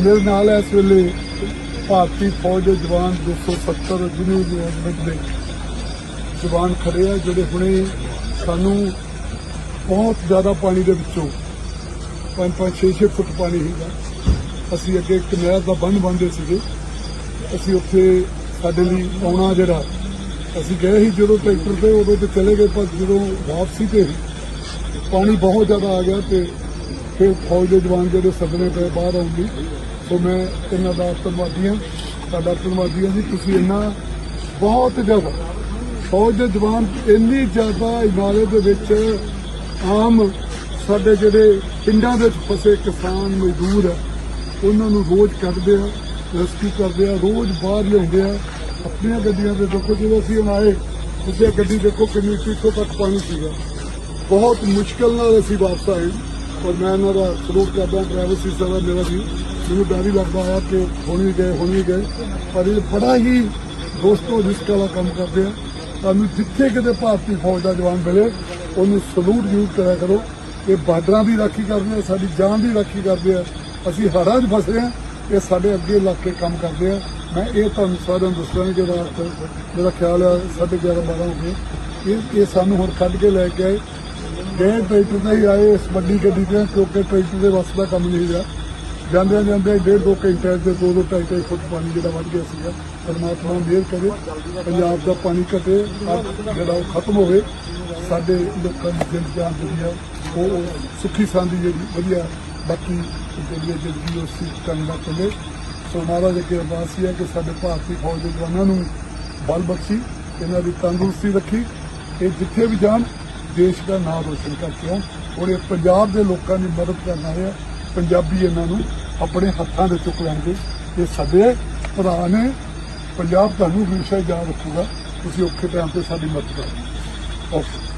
ਮੇਰੇ ਨਾਲ ਇਸ ਵੇਲੇ ਭਾਰਤੀ ਫੌਜ ਦੇ ਜਵਾਨ 270 ਜਿਹਨੇ ਰੈਜੀਮੈਂਟ ਦੇ ਜਵਾਨ ਖੜੇ ਆ ਜਿਹੜੇ ਹੁਣੇ ਸਾਨੂੰ ਬਹੁਤ ਜ਼ਿਆਦਾ ਪਾਣੀ ਦੇ ਵਿੱਚੋਂ 5-5 6-6 ਫੁੱਟ ਪਾਣੀ ਸੀਗਾ। ਅਸੀਂ ਅੱਗੇ ਇੱਕ ਨਹਿਰ ਦਾ ਬੰਨ ਬੰਨਦੇ ਸੀਗੇ। ਅਸੀਂ ਉੱਥੇ ਸਾਡੇ ਲਈ ਆਉਣਾ ਜਿਹੜਾ, ਅਸੀਂ ਗਏ ਸੀ ਜਦੋਂ ਟਰੈਕਟਰ ਤੇ, ਉਦੋਂ ਤੇ ਚਲੇ ਗਏ, ਪਰ ਜਦੋਂ ਵਾਪਸੀ ਤੇ ਪਾਣੀ ਬਹੁਤ ਜ਼ਿਆਦਾ ਆ ਗਿਆ ਤੇ ਫਿਰ ਫੌਜ ਦੇ ਜਵਾਨ ਜਿਹੜੇ ਸੱਦਣੇ ਪਏ, ਬਾਹਰ ਆਉਣ ਸੋ ਮੈਂ ਇਹਨਾਂ ਦਾ ਧੰਨਵਾਦੀ ਹਾਂ ਤੁਹਾਡਾ ਧੰਨਵਾਦੀ ਹਾਂ ਜੀ ਤੁਸੀਂ ਇੰਨਾ ਬਹੁਤ ਜ਼ਿਆਦਾ ਫੌਜ ਦੇ ਜਵਾਨ ਇੰਨੀ ਜ਼ਿਆਦਾ ਇਮਾਰਤ ਦੇ ਵਿੱਚ ਆਮ ਸਾਡੇ ਜਿਹੜੇ ਪਿੰਡਾਂ ਦੇ ਵਿੱਚ ਫਸੇ ਕਿਸਾਨ ਮਜ਼ਦੂਰ ਆ ਉਹਨਾਂ ਨੂੰ ਰੋਜ਼ ਕੱਢਦੇ ਆ ਰੈਸਕਿਊ ਕਰਦੇ ਆ ਰੋਜ਼ ਬਾਹਰ ਲਿਆਉਂਦੇ ਆ ਆਪਣੀਆਂ ਗੱਡੀਆਂ ਤੇ ਦੇਖੋ ਜਦੋਂ ਅਸੀਂ ਆਏ ਉਸੇ ਗੱਡੀ ਦੇਖੋ ਕਿੰਨੀ ਸੀ, ਇੱਥੋਂ ਤੱਕ ਪਾਣੀ ਸੀਗਾ। ਬਹੁਤ ਮੁਸ਼ਕਲ ਨਾਲ ਅਸੀਂ ਵਾਪਸ ਆਏ ਔਰ ਮੈਂ ਇਹਨਾਂ ਦਾ ਸਲੂਟ ਕਰਦਾ ਡਰਾਈਵਰ ਸੀਸਾ ਮੇਰਾ ਵੀ। ਮੈਨੂੰ ਡਰ ਹੀ ਲੱਗਦਾ ਆ ਕਿ ਹੁਣ ਵੀ ਗਏ, ਹੁਣ ਵੀ ਗਏ। ਪਰ ਇਹ ਬੜਾ ਹੀ ਦੋਸਤੋ ਰਿਸਕ ਵਾਲਾ ਕੰਮ ਕਰਦੇ ਆ। ਤੁਹਾਨੂੰ ਜਿੱਥੇ ਕਿਤੇ ਭਾਰਤੀ ਫੌਜ ਦਾ ਜਵਾਨ ਮਿਲੇ, ਉਹਨੂੰ ਸਲੂਟ ਜ਼ਰੂਰ ਕਰਿਆ ਕਰੋ। ਇਹ ਬਾਰਡਰਾਂ ਦੀ ਰਾਖੀ ਕਰਦੇ ਆ, ਸਾਡੀ ਜਾਨ ਦੀ ਰਾਖੀ ਕਰਦੇ ਆ। ਅਸੀਂ ਹੜ੍ਹਾਂ 'ਚ ਫਸੇ ਆ, ਇਹ ਸਾਡੇ ਅੱਗੇ ਲੱਗ ਕੇ ਕੰਮ ਕਰਦੇ ਆ। ਮੈਂ ਇਹ ਤੁਹਾਨੂੰ ਸਾਰਿਆਂ ਨੂੰ ਦੱਸਣਾ ਕਿ ਰਾਤ ਮੇਰਾ ਖਿਆਲ ਹੈ 11:30 12 ਹੋ ਗਏ। ਇਹ ਇਹ ਸਾਨੂੰ ਹੁਣ ਕੱਢ ਕੇ ਲੈ ਕੇ ਆਏ। ਗਏ ਟਰੈਕਟਰ ਤੇ ਹੀ ਆਏ ਇਸ ਵੱਡੀ ਗੱਡੀ ਤੇ, ਕਿਉਂਕਿ ਟਰੈਕਟਰ ਦੇ ਵੱਸ ਦਾ ਕੰਮ ਨਹੀਂ ਰਿਹਾ। ਜਾਂਦੇ ਜਾਂਦੇ ਡੇਢ ਦੋ ਘੰਟੇ ਦੇ ਦੋ ਦੋ ਢਾਈ ਢਾਈ ਫੁੱਟ ਪਾਣੀ ਜਿਹੜਾ ਵੱਧ ਗਿਆ ਸੀਗਾ। ਪਰਮਾਤਮਾ ਮਿਹਰ ਕਰੇ, ਪੰਜਾਬ ਦਾ ਪਾਣੀ ਘਟੇ ਜਿਹੜਾ ਉਹ ਖਤਮ ਹੋਵੇ, ਸਾਡੇ ਲੋਕਾਂ ਦੀ ਜਿੰਦ ਜਾਨ ਜਿਹੜੀ ਆ, ਉਹ ਉਹ ਸੁੱਖੀ ਸਾਂਦੀ ਜਿਹੜੀ ਵਧੀਆ, ਬਾਕੀ ਜਿਹੜੀ ਹੈ ਜ਼ਿੰਦਗੀ ਉਸ ਸੀ ਕੰਦਾ ਚੱਲੇ। ਸੋ ਮਹਾਰਾਜ ਅੱਗੇ ਅਰਦਾਸ ਹੀ ਹੈ ਕਿ ਸਾਡੇ ਭਾਰਤੀ ਫੌਜ ਦੇ ਜਵਾਨਾਂ ਨੂੰ ਬਲ ਬਖਸ਼ੀ, ਇਹਨਾਂ ਦੀ ਤੰਦਰੁਸਤੀ ਰੱਖੀ, ਇਹ ਜਿੱਥੇ ਵੀ ਜਾਣ, ਦੇਸ਼ ਦਾ ਨਾਮ ਰੋਸ਼ਨ ਕਰਕੇ ਆਉਣ ਔਰ ਇਹ ਪੰਜਾਬ ਦੇ ਲੋਕਾਂ ਦੀ ਮਦਦ ਕਰਨਾ ਹੈ ਪੰਜਾਬੀ ਇਹਨਾਂ ਨੂੰ ਆਪਣੇ ਹੱਥਾਂ ਦੇ ਚੁੱਕ ਲੈਣਗੇ। ਇਹ ਸਾਡੇ ਭਰਾ ਨੇ ਪੰਜਾਬ ਤੁਹਾਨੂੰ ਹਮੇਸ਼ਾ ਯਾਦ ਰੱਖੂਗਾ। ਤੁਸੀਂ ਔਖੇ ਟਾਈਮ ਤੇ ਸਾਡੀ ਮਦਦ ਕਰੋ ਓਕੇ